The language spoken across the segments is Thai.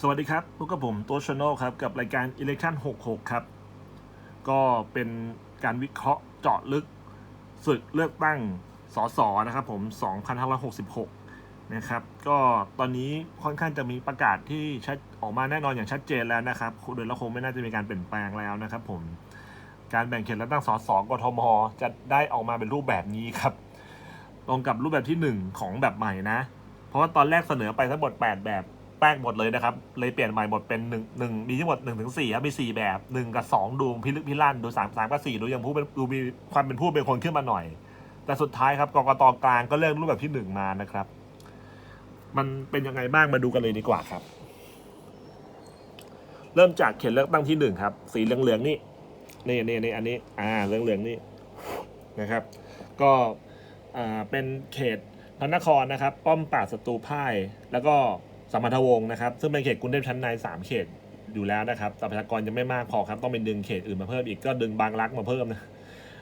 สวัสดีครับพบกับผมตัวช n น e l ครับ กับรายการ Election 66 ครับ ก็เป็นการวิเคราะห์เจาะลึกศึกเลือกตั้งสสนะครับผม 2566 นะครับ ก็ตอนนี้ค่อนข้างจะมีประกาศที่ชัดออกมาแน่นอนอย่างชัดเจนแล้วนะครับโดยล้วคงไม่น่าจะมีการเปลี่ยนแปลงแล้วนะครับผม การแบ่งเขตเลือกตั้งสสกทม จะได้ออกมาเป็นรูปแบบนี้ครับ ตรงกับรูปแบบที่ 1 ของแบบใหม่นะ เพราะว่าตอนแรกเสนอไปทั้งหมด 8 แบบ แป้งหมดเลยนะครับ เลยเปลี่ยนใหม่หมดเป็น1 1มีทั้งหมด1ถึง4ครับมี4แบบ1กับ2ดูพิลึกพิลั่นดู3 3กับ4ดูยังผู้เป็นดูมีความเป็นผู้เป็นคนขึ้นมาหน่อย แต่สุดท้ายครับกรกตกลางก็เลือกรูปแบบที่1มานะครับ มันเป็นยังไงบ้างมาดูกันเลยดีกว่าครับ เริ่มจากเขตเลือกตั้งที่หนึ่งครับ สีเหลืองๆนี่นี่นี่นี่อันนี้ อ่าเหลืองๆนี่นะครับ ก็อ่าเป็นเขตพระนครนะครับ ป้อมปราบศัตรูพ่ายแล้วก็ สมพันธวงศ์นะครับ ซึ่งเป็นเขตกรุงเทพชั้นในสามเขตอยู่แล้วนะครับแต่ประชากรยังไม่มากพอครับต้องเป็นดึงเขตอื่นมาเพิ่มอีกก็ดึงบางรักมาเพิ่มนะ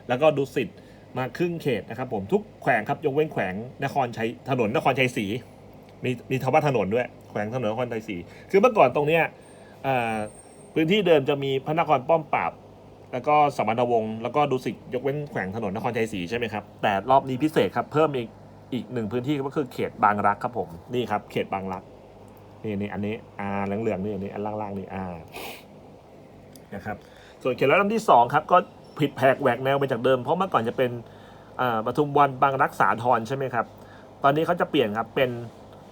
แล้วก็ดุสิตมาครึ่งเขตนะครับ ผมทุกแขวงครับยกเว้นแขวงนครชัยถนนนครชัยศรีมีมีทว่าถนนด้วยแขวงถนนนครชัยศรีคือเมื่อก่อนตรงเนี้ยพื้นที่เดิมจะมีพระนครป้อมปราบแล้วก็สมรรถวงศ์แล้วก็ดุสิตยกเว้นแขวงถนนนครชัยศรีใช่ไหมครับแต่รอบนี้พิเศษครับเพิ่มอีกอีกหนึ่งพื้นที่ก็คือเขตบางรักครับผมนี่ครับเขตบางรัก นี่นี่อันนี้อ่าเหลืองๆนี่อันนี้อันล่างๆนี่อ่านะครับส่วนเขตแล้วลำที่สองครับก็ผิดแผกแหวกแนวไปจากเดิม เพราะเมื่อก่อนจะเป็นอ่าปทุมวันบางรักสาทรใช่ไหมครับ ตอนนี้เขาจะเปลี่ยนครับเป็น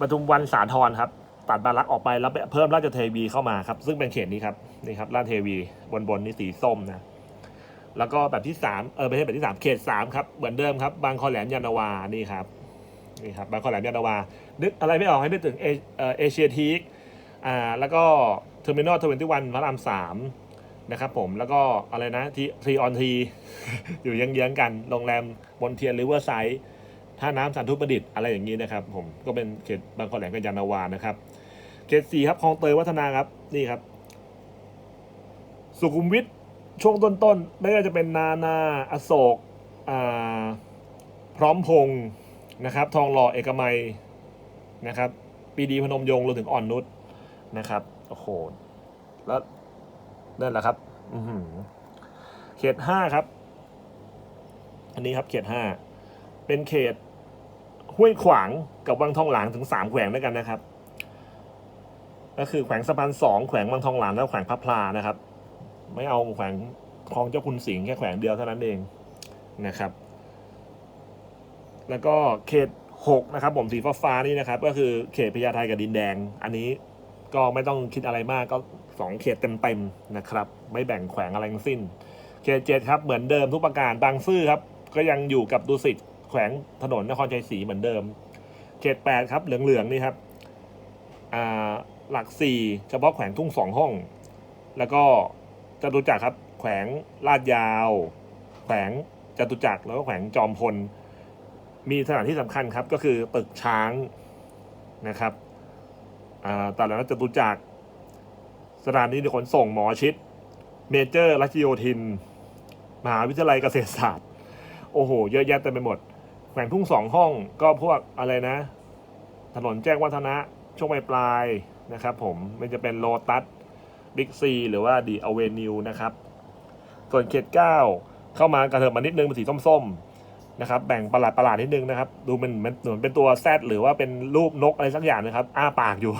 ปทุมวันสาทรครับตัดบางรักออกไปแล้วเพิ่มราชเทวีเข้ามาครับ ซึ่งเป็นเขตนี้ครับนี่ครับราชเทวีบนบนนี่สีส้มนะแล้วก็แบบที่สามเออไม่ใช่แบบที่สามเขตสามครับเหมือนเดิมครับบางคอแหลมยานนาวานี่ครับนี่ครับบางคอแหลมยานนาวานึกอะไรไม่ออกให้นึกถึงเอเชียทีคอ่าแล้วก็เทอร์มินอลทเวนตี้วันพระรามสามนะครับผมแล้วก็อะไรนะทีทีออนทีอยู่เยื้องๆกันโรงแรมบนเทียนริเวอร์ไซด์ท่าน้ำสันทุประดิษฐ์อะไรอย่างนี้นะครับผมก็เป็นเขตบางคอแหลมกับยานาวานะครับเขตสี่ครับคลองเตยวัฒนาครับนี่ครับ สุขุมวิทช่วงต้นๆไม่ว่าจะเป็นนานาอโศกพร้อมพงษ์นะครับ ทองหล่อเอกมัย นะครับปีดีพนมยงค์รวมถึงอ่อนนุชนะครับโอ้โหแล้วนั่นแหละครับอืเขตห้าครับ อันนี้ครับเขตห้าเป็นเขตห้วยขวางกับวังทองหลางถึงสามแขวงด้วยกันนะครับ ก็คือแขวงสะพานสองแขวงวังทองหลางแล้วแขวงพระพลานะครับ ไม่เอาแขวงคลองเจ้าคุณสิงห์แค่แขวงเดียวเท่านั้นเองนะครับ แล้วก็เขต หกนะครับผมสีฟ้าๆนี่นะครับก็คือเขตพญาไทกับดินแดง อันนี้ก็ไม่ต้องคิดอะไรมากก็สองเขตเต็มๆนะครับ ไม่แบ่งแขวงอะไรทั้งสิ้น เขตเจ็ดครับเหมือนเดิมทุกประการบางซื่อครับ ก็ยังอยู่กับดุสิตแขวงถนนนครชัยศรีเหมือนเดิม เขตแปดครับเหลืองๆนี่ครับหลักสี่เฉพาะแขวงทุ่งสองห้อง แล้วก็จตุจักรครับ แขวงลาดยาว แขวงจตุจักรแล้วก็แขวงจอมพล มีสถานที่สำคัญครับก็คือตึกช้างนะครับอ่าตลาดจตุจักรสถานีขนส่งหมอชิด เมเจอร์รัชโยธิน มหาวิทยาลัยเกษตรศาสตร์ โอ้โห เยอะแยะเต็มไปหมด แขวงทุ่งสองห้องก็พวกอะไรนะ ถนนแจ้งวัฒนะ ช่วงปลายปลายนะครับผมมันจะเป็นโลตัสบิ๊กซีหรือว่าดีอเวนิวนะครับ ส่วนเขตเก้าเข้ามากระเถิบมานิดนึงเป็นสีส้มๆ นะครับแบ่งประหลาดประหลาดๆนิดนึงนะครับ ดูมันเหมือนเหมือนเป็นตัวแซดหรือว่าเป็นรูปนกอะไรสักอย่างนะครับ อ้าปากอยู่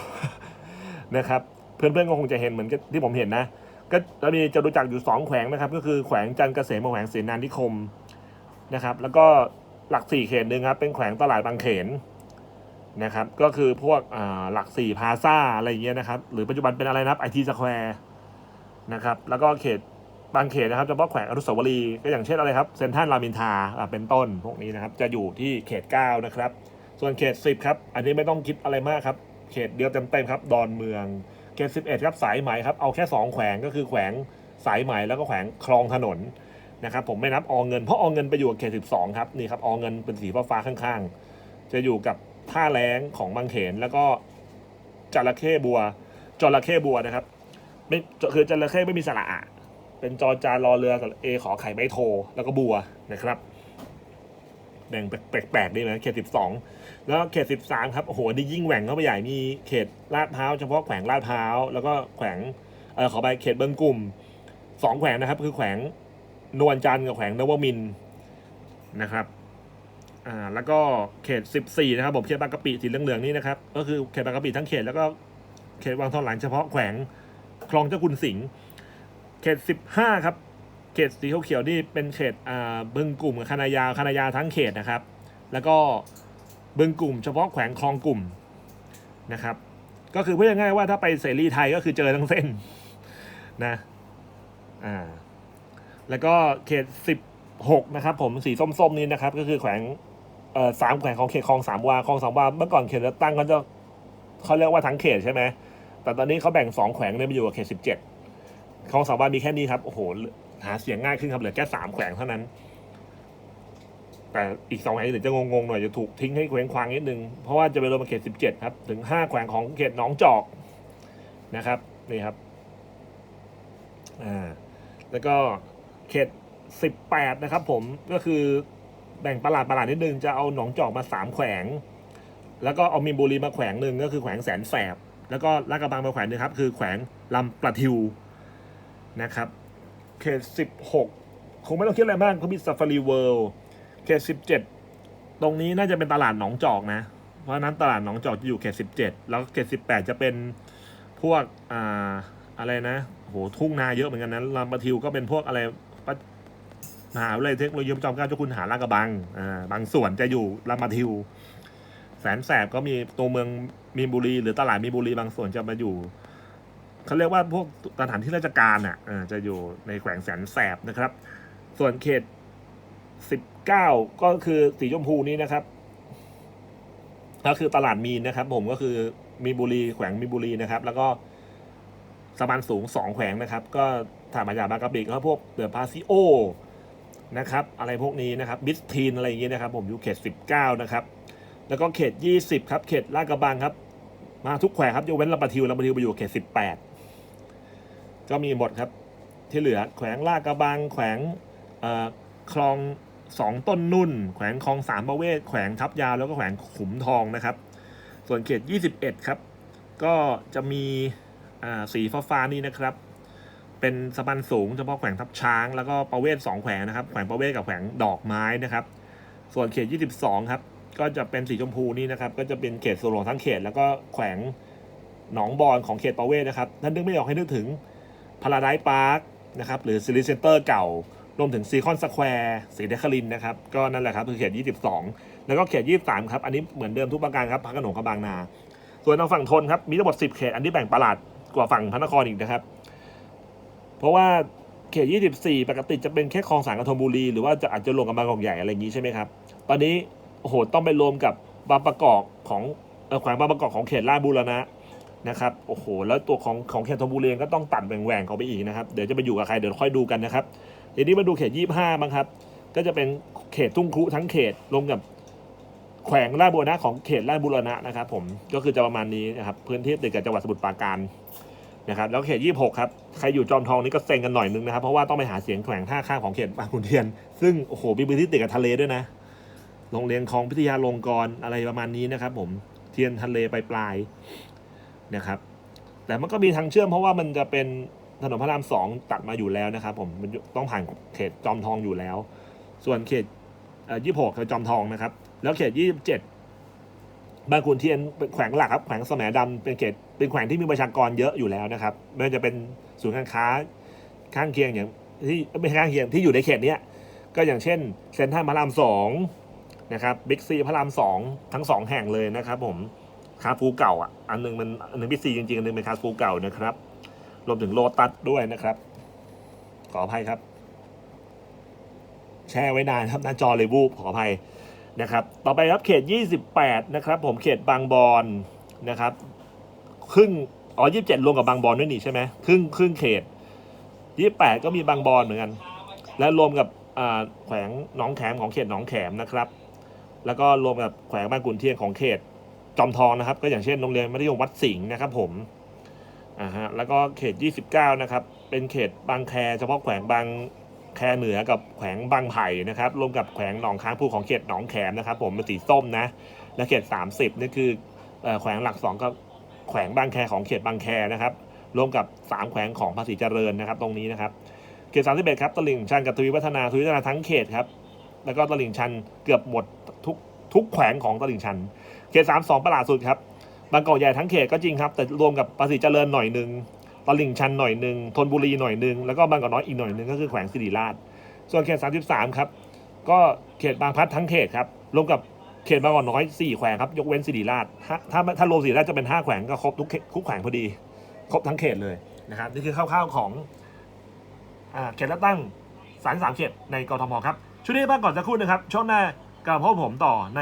นะครับ เพื่อนๆก็คงจะเห็นเหมือนที่ผมเห็นนะ ก็จะมีจะรู้จักอยู่สองแขวงนะครับ ก็คือแขวงจันทร์เกษมแขวงเสนานิคมนะครับ แล้วก็หลักสี่เขตหนึ่งครับ เป็นแขวงตลาดบางเขนนะครับ ก็คือพวกหลักสี่พาซาอะไรเงี้ยนะครับ หรือปัจจุบันเป็นอะไรนับไอทีสแควร์นะครับ แล้วก็เขต บางเขตนะครับเฉพาะแขวงอนุสาวรีย์ก็อย่างเช่นอะไรครับเซนทรัลรามินทาเป็นต้นพวกนี้นะครับจะอยู่ที่เขต 9 นะครับ ส่วนเขต 10 ครับ อันนี้ไม่ต้องคิดอะไรมากครับ เขตเดียวเต็มๆครับ ดอนเมืองเขต 11 ครับสายไหมครับเอาแค่ 2 แขวงก็คือแขวงสายไหมแล้วก็แขวงคลองถนนนะครับผมไม่นับอเงินเพราะอเงินไปอยู่กับเขต 12 ครับนี่ครับอเงินเป็นสีฟ้าๆข้างๆ จะอยู่กับท่าแรงของบางเขนแล้วก็จระเข้บัวจระเข้บัวนะครับไม่คือจระเข้ไม่มีสระอะ เป็นจอจานรอเรือกับเอขอไข่ไม่โทแล้วก็บัวนะครับแบ่งแปลกๆได้ไหมเขตสิบสองแล้วเขตสิบสามครับโอ้โหนี่ยิ่งแหว่งเข้าไปใหญ่มีเขตลาดพร้าวเฉพาะแขวงลาดพร้าวแล้วก็แขวงเออขอไปเขตเบิ้งกลุ่มสองแขวงนะครับ คือแขวงนวลจันทร์กับแขวงนวมินนะครับอ่าแล้วก็เขตสิบสี่นะครับผมเขตบางกะปิสีเหลืองๆนี่นะครับ ก็คือเขตบางกะปิทั้งเขตแล้วก็เขตวังทองหลังเฉพาะแขวงคลองเจ้าคุณสิงห์ เขตสิบห้าครับ เขตสีเขียวนี่เป็นเขตอ่าบึงกลุ่มกับคณะยาวคณะยาวทั้งเขตนะครับ แล้วก็บึงกลุ่มเฉพาะแขวงคลองกลุ่มนะครับ ก็คือพูดง่ายๆว่าถ้าไปเสรีไทยก็คือเจอทั้งเส้นนะอ่าแล้วก็เขตสิบหกนะครับ ผมสีส้มๆนี้นะครับ ก็คือแขวงเอ่อสามแขวงของเขตคลองสามวาคลองสามวาเมื่อก่อนเขตเลือกตั้งเขาจะเขาเรียกว่าทั้งเขตใช่ไหมแต่ตอนนี้เขาแบ่งสองแขวงเนี่ยไปอยู่กับเขตสิบเจ็ด คลองสามวามีแค่นี้ครับ โอ้โห หาเสียงง่ายขึ้นครับ เหลือแค่สามแขวงเท่านั้น แต่อีกสองแขวงอื่นจะงงๆหน่อย จะถูกทิ้งให้เคว้งคว้างนิดนึง เพราะว่าจะไปรวมกับเขตสิบเจ็ดครับ ถึงห้าแขวงของเขตหนองจอกนะครับ นี่ครับ อ่า แล้วก็เขตสิบแปดนะครับ ผม ก็คือแบ่งประหลาดประหลาดนิดนึง จะเอาหนองจอกมาสามแขวง แล้วก็เอามีนบุรีมาแขวงหนึ่งก็คือแขวงแสนแสบ แล้วก็ลาดกระบังมาแขวงหนึงครับ คือแขวงลำประทิว นะครับเขตสิบหกคงไม่ต้องคิดอะไรมากเขามี Safari World เขตสิบเจ็ดตรงนี้น่าจะเป็นตลาดหนองจอกนะ เพราะนั้นตลาดหนองจอกจะอยู่เขตสิบเจ็ดแล้วเขตสิบแปดจะเป็นพวกอ่าอะไรนะโหทุ่งนาเยอะเหมือนกันนะลำปะทิวก็เป็นพวกอะไรมหาวิทยาลัยเทคโนโลยีจอมเกล้าเจ้าคุณหาลาดกระบังอ่าบางส่วนจะอยู่ลำปะทิว แสนแสบก็มีตัวเมืองมีนบุรี หรือตลาดมีนบุรีบางส่วนจะมาอยู่ เขาเรียกว่าพวกสถานที่ราชการอะจะอยู่ในแขวงแสนแสบนะครับ ส่วนเขตสิบเก้าก็คือสีชมพูนี้นะครับก็คือตลาดมีนนะครับ ผมก็คือมีบุรีแขวงมีบุรีนะครับ แล้วก็สะพานสูงสองแขวงนะครับ ก็ถามมาจากบางกะปิก็พวกเดือพาซิโอนะครับ อะไรพวกนี้นะครับบิสทีนอะไรอย่างเงี้ยนะครับ ผมอยู่เขตสิบเก้านะครับ แล้วก็เขตยี่สิบครับ เขตลาดกระบังครับ มาทุกแขวงครับยกเว้นลำปะทิวลำปะทิวไปอยู่เขตสิบแปด ก็มีหมดครับ ที่เหลือแขวงลาดกระบังแขวงคลองสองต้นนุ่น แขวงคลองสามประเวศแขวงทับยาวแล้วก็แขวงขุมทองนะครับ ส่วนเขต 21 ครับ ก็จะมีสีฟ้าฟ้าๆนี่นะครับ เป็นสะพานสูงเฉพาะแขวงทับช้าง แล้วก็ประเวศสองแขวงนะครับ แขวงประเวศกับแขวงดอกไม้นะครับ ส่วนเขต 22 ครับ ก็จะเป็นสีชมพูนี่นะครับ ก็จะเป็นเขตส่วนหลวงทั้งเขต แล้วก็แขวงหนองบอนของเขตประเวศนะครับท่านนึกไม่ออกให้นึกถึง พาราไดซ์พาร์คนะครับหรือซิลิเซนเตอร์เก่ารวมถึงซีคอนสแควร์สีเดคารินนะครับก็นั่นแหละครับคือเขต 22 แล้วก็เขต 23 ครับ อันนี้เหมือนเดิมทุกประการครับพักขนงกับบางนา ส่วนทางฝั่งทนครับ มีทั้งหมด 10 เขต อันนี้แบ่งประหลาดกว่าฝั่งพระนครอีกนะครับ เพราะว่าเขต 24 ปกติจะเป็นแค่คลองสารกับธนบุรี หรือว่าจะอาจจะรวมกับบางกอกใหญ่อะไรอย่างนี้ใช่ไหมครับ ตอนนี้โอ้โหต้องไปรวมกับบางประกอบของแขวงบางประกอบของเขตลาดบูรณะ นะครับโอ้โหแล้วตัวของของเขตธนบุรีเองก็ต้องตัดแหว่งๆเขาไปอีกนะครับเดี๋ยวจะไปอยู่กับใครเดี๋ยวค่อยดูกันนะครับทีนี้มาดูเขตยี่ห้าบ้างครับ ก็จะเป็นเขตทุ่งครุทั้งเขตรวมกับแขวงลาดบูรณะของเขตลาดบูรณะนะครับ ผมก็คือจะประมาณนี้นะครับพื้นที่ติดกับจังหวัดสมุทรปราการนะครับแล้วเขตยี่หกครับ ใครอยู่จอมทองนี่ก็เซ็งกันหน่อยนึงนะครับ เพราะว่าต้องไปหาเสียงแขวงท่าข้างของเขตบางขุนเทียน ซึ่งโอ้โหมีพื้นที่ติดกับทะเลด้วยนะโรงเรียนคลองพิทยาลงกรอะไรประมาณนี้นะครับ ผมเทียนทะเลปลาย นะครับ แต่มันก็มีทางเชื่อมเพราะว่ามันจะเป็นถนนพระรามสองตัดมาอยู่แล้วนะครับ ผมมันต้องผ่านเขตจอมทองอยู่แล้ว ส่วนเขตยี่หกคือจอมทองนะครับ แล้วเขตยี่สิบเจ็ดบางขุนเทียนเป็นแขวงหลักครับแขวงแสมดำเป็นเขตเป็นแขวงที่มีประชากรเยอะอยู่แล้วนะครับไม่ว่าจะเป็นศูนย์การค้าข้างเคียงอย่างที่ไม่ใช่ข้างเคียงที่อยู่ในเขตเนี้ยก็อย่างเช่นเซ็นทรัลพระรามสองนะครับบิ๊กซีพระรามสองทั้งสองแห่งเลยนะครับผม คาฟูเก่าอะอันหนึงมันอันหนึงพิซีจริงๆอันหนึงเป็นคาฟูเก่านะครับรวมถึงโลตัสด้วยนะครับ ขออภัยครับ แช่ไว้นานครับหน้าจอเลยวูบขออภัยนะครับ ต่อไปครับเขต 28 นะครับ ผมเขตบางบอนนะครับครึ่งอ๋อ27รวมกับบางบอนด้วยนี่ใช่ไหมครึ่งครึ่งเขต 28 ก็มีบางบอนเหมือนกัน และรวมกับแขวงหนองแขมของเขตหนองแขมนะครับ แล้วก็รวมกับแขวงบางกุนเทียนของเขต จอมทองนะครับ ก็อย่างเช่นโรงเรียนมัธยมวัดสิงห์นะครับ ผมอ่าฮะแล้วก็เขต 29 นะครับ เป็นเขตบางแคเฉพาะแขวงบางแคเหนือกับแขวงบางไผ่นะครับรวมกับแขวงหนองค้างภูของเขตหนองแขมนะครับ ผมเป็นสีส้มนะ และเขต 30นี่คือแขวงหลักสองก็แขวงบางแคของเขตบางแคนะครับรวมกับ 3 แขวงของภาษีเจริญนะครับ ตรงนี้นะครับเขต 31 ครับตลิ่งชันกับทวีวัฒนาทวีวัฒนาทั้งเขตครับแล้วก็ตลิ่งชันเกือบหมด ทุกแขวงของตลิ่งชัน เขต32ประหลาดสุดครับบางกอกใหญ่ทั้งเขตก็จริงครับ แต่รวมกับภาษีเจริญหน่อยหนึ่งตลิ่งชันหน่อยหนึ่งธนบุรีหน่อยหนึ่งแล้วก็บางกอกน้อยอีกหน่อยหนึ่งก็คือแขวงสิริราช ส่วนเขต33ครับก็เขตบางพัดทั้งเขตครับรวมกับเขตบางกอกน้อย4แขวงครับยกเว้นสิริราช ถ้าถ้าถ้ารวมสิริราชจะเป็น5แขวงก็ครบทุกเขตทุกแขวงพอดีครบทั้งเขตเลยนะครับนี่คือคร่าวๆของอเขตเลือกตั้งสามสามเขตในกรทมครับช่วงนี้บ้างก่อนจะครู่นะครับช่วงหน้า กลับพบผมต่อใน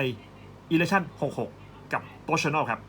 election 66 กับโตช n นลครับ